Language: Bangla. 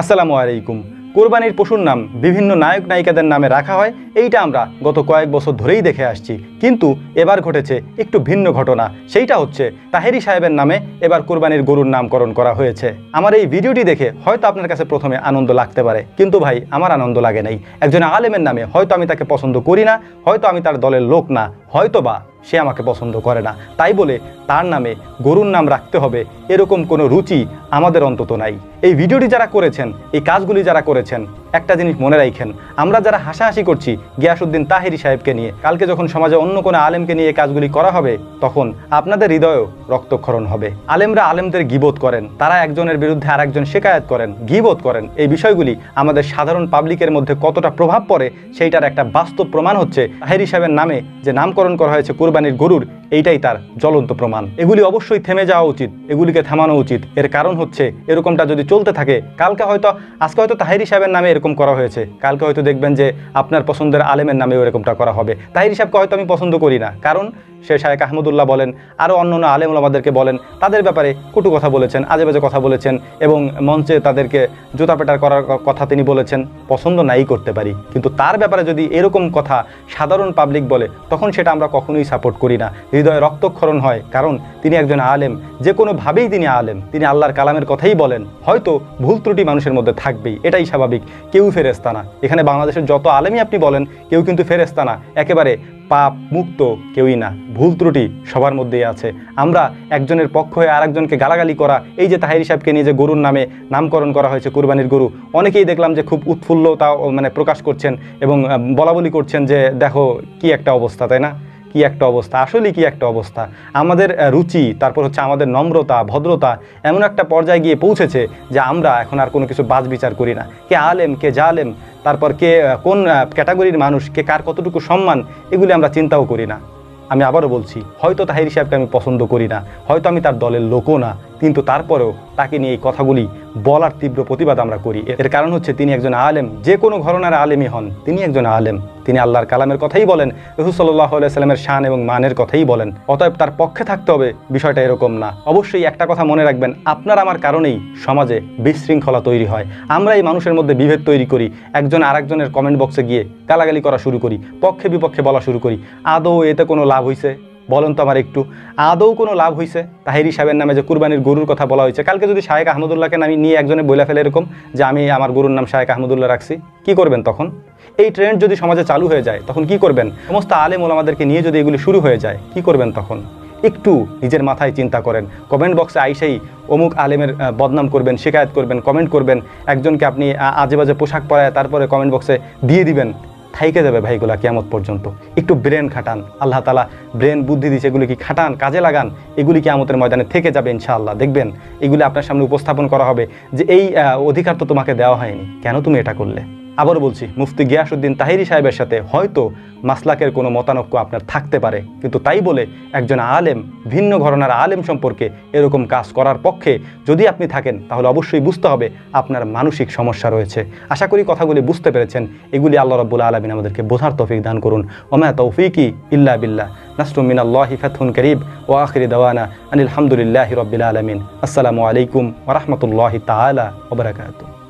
আসসালামু আলাইকুম। কোরবানির পশুর নাম বিভিন্ন নায়ক নায়িকাদের নামে রাখা হয়, এইটা আমরা গত কয়েক বছর ধরেই দেখে আসছি। কিন্তু এবার ঘটেছে একটু ভিন্ন ঘটনা, সেইটা হচ্ছে তাহেরি সাহেবের নামে এবার কোরবানির গরুর নামকরণ করা হয়েছে। আমার এই ভিডিওটি দেখে হয়তো আপনার কাছে প্রথমে আনন্দ লাগতে পারে, কিন্তু ভাই, আমার আনন্দ লাগে নাই। একজন আলেমের নামে হয়তো আমি তাকে পছন্দ করি না, হয়তো আমি তার দলের লোক না হয়তো বা সে আমাকে পছন্দ করে না। তাই বলে তার নামে গরুর নাম রাখতে হবে। এরকম কোনো রুচি আমাদের অন্তত নাই। এই ভিডিওটি যারা করেছেন, এই কাজগুলি যারা করেছেন, একটা জিনিস মনে রাখেন, আমরা যারা হাসাহাসি করছি গিয়াসুদ্দিন তাহেরি সাহেবকে নিয়ে, কালকে যখন সমাজে অন্য কোনো আলেমকে নিয়ে কাজগুলি করা হবে, তখন আপনাদের হৃদয়েও রক্তক্ষরণ হবে। আলেমরা আলেমদের গিবোধ করেন, তারা একজনের বিরুদ্ধে আর একজন শেকায়াত করেন গিবোধ করেন। এই বিষয়গুলি আমাদের সাধারণ পাবলিকের মধ্যে কতটা প্রভাব পড়ে, সেইটার একটা বাস্তব প্রমাণ হচ্ছে তাহেরি সাহেবের নামে যে নামকরণ করা হয়েছে কোরবানির গরুর। এইটাই তার জ্বলন্ত প্রমাণ। এগুলি অবশ্যই থেমে যাওয়া উচিত, এগুলিকে থামানো উচিত। এর কারণ হচ্ছে, এরকমটা যদি চলতে থাকে, কালকে হয়তো, আজকে হয়তো তাহিরি সাহেবের নামে এরকম করা হয়েছে। কালকে হয়তো দেখবেন যে, আপনার পছন্দের আলেমের নামে এরকমটা করা হবে। তাহিরি সাহেবকে হয়তো আমি পছন্দ করি না। কারণ সে শায়েক আহমদুল্লাহ বলেন, আরও অন্য অন্য আলেম আমাদেরকে বলেন, তাদের ব্যাপারে কটু কথা বলেছেন, আজে বাজে কথা বলেছেন এবং মঞ্চে তাদেরকে জুতা পেটার করার কথা তিনি বলেছেন, পছন্দ নাই করতে পারি। কিন্তু তার ব্যাপারে যদি এরকম কথা সাধারণ পাবলিক বলে, তখন সেটা আমরা কখনোই সাপোর্ট করি না। হৃদয়ে রক্তক্ষরণ হয়, কারণ তিনি একজন আলেম। যে কোনোভাবেই তিনি আলেম। তিনি আল্লাহর কালামের কথাই বলেন। হয়তো ভুল ত্রুটি মানুষের মধ্যে থাকবেই। এটাই স্বাভাবিক। কেউ ফেরেস্তা না। এখানে বাংলাদেশের যত আলেমই আপনি বলেন, কেউ কিন্তু ফেরেস্তা না। একেবারে পাপ মুক্ত কেউই না। ভুল ত্রুটি সবার মধ্যেই আছে। আমরা একজনের পক্ষ হয়ে আরেকজনকে গালাগালি করা, এই যে তাহিরি সাহেবকে নিয়ে যে গরুর নামে নামকরণ করা হয়েছে কুরবানির গরু, অনেকেই দেখলাম যে খুব উৎফুল্লতা মানে প্রকাশ করছেন এবং বলাবলি করছেন যে, দেখো কি একটা অবস্থা, তাই না? কি একটা অবস্থা, আসলে কি একটা অবস্থা? আমাদের রুচি, তারপর হচ্ছে আমাদের নম্রতা, ভদ্রতা এমন একটা পর্যায়ে গিয়ে পৌঁছেছে যে আমরা এখন আর কোনো কিছু বাজ বিচার করি না। কে আলেম, কে জালেম, তারপর কে কোন ক্যাটাগরির মানুষ, কে কার কতটুকু সম্মান, এগুলি আমরা চিন্তাও করি না। আমি আবারও বলছি, হয়তো তাহির সাহেবকে আমি পছন্দ করি না, হয়তো আমি তার দলের লোকও না কিন্তু তারপরেও তাকে নিয়ে এই কথাগুলি বলার তীব্র প্রতিবাদ আমরা করি। এর কারণ হচ্ছে তিনি একজন আলেম, যে কোনো ঘরনার আলেমই হন, তিনি একজন আলেম। তিনি আল্লাহর কালামের কথাই বলেন রহুসল্লাহ সাল্লামের শান এবং মানের কথাই বলেন। অতএব তার পক্ষে থাকতে হবে, বিষয়টা এরকম না। অবশ্যই একটা কথা মনে রাখবেন, আপনার আমার কারণেই সমাজে বিশৃঙ্খলা তৈরি হয়। আমরা এই মানুষের মধ্যে বিভেদ তৈরি করি, একজন আরেকজনের কমেন্ট বক্সে গিয়ে গালাগালি করা শুরু করি পক্ষে বিপক্ষে বলা শুরু করি। আদৌ এতে কোনো লাভ হয়েছে বলেন তো আমার একটু। আদৌ কোনো লাভ হয়েছে তাহিরি সাহেবের নামে যে কুরবানির গরুর কথা বলা হয়েছে। কালকে যদি শাহেক আহমদুল্লাহকে আমি নিয়ে একজনে বইলা ফেলে এরকম যে আমি আমার গরুর নাম শাহেক আহমদুল্লাহ রাখছি, কি করবেন তখন? এই ট্রেন্ড যদি সমাজে চালু হয়ে যায়, তখন কি করবেন? সমস্ত আলেম ওলামাদেরকে নিয়ে যদি এগুলি শুরু হয়ে যায়, কি করবেন তখন? একটু নিজের মাথায় চিন্তা করেন। কমেন্ট বক্সে আইসেই অমুক আলেমের বদনাম করবেন, শিকায়ত করবেন কমেন্ট করবেন। একজনকে আপনি আজে বাজে পোশাক পরায়, তারপরে কমেন্ট বক্সে দিয়ে দিবেন। থাইকে যাবে ভাইগুলা কেমত পর্যন্ত। একটু ব্রেন খাটান। আল্লাহ তালা ব্রেন বুদ্ধি দিচ্ছে এগুলি কি খাটান, কাজে লাগান। এগুলি কি কেমতের ময়দানে থেকে যাবে ইনশাআল্লাহ। দেখবেন, এগুলি আপনার সামনে উপস্থাপন করা হবে যে এই অধিকার তো তোমাকে দেওয়া হয়নি। কেন তুমি এটা করলে? আবারও বলছি, মুফতি গিয়াসুদ্দিন তাহিরি সাহেবের সাথে হয়তো মাসলাকের কোনো মতানক্য আপনার থাকতে পারে, কিন্তু তাই বলে একজন আলেম, ভিন্ন ঘরনার আলেম সম্পর্কে এরকম কাজ করার পক্ষে যদি আপনি থাকেন, তাহলে অবশ্যই বুঝতে হবে আপনার মানসিক সমস্যা রয়েছে। আশা করি কথাগুলি বুঝতে পেরেছেন, এগুলি আল্লাহ রব্বুল আলমিন আমাদেরকে বোঝার তৌফিক দান করুন। ওমা তৌফিকি ইল্লা বিল্লাহ। নাসরুম মিনাল্লাহি ফাতহুন করিব ও আখিরি দাওয়ানা আনিল হামদুলিল্লাহি রব্বিল আলমিন। আসসালামু আলাইকুম ওরহমতুল্লাহি তাআলা ওবরাকাতুহু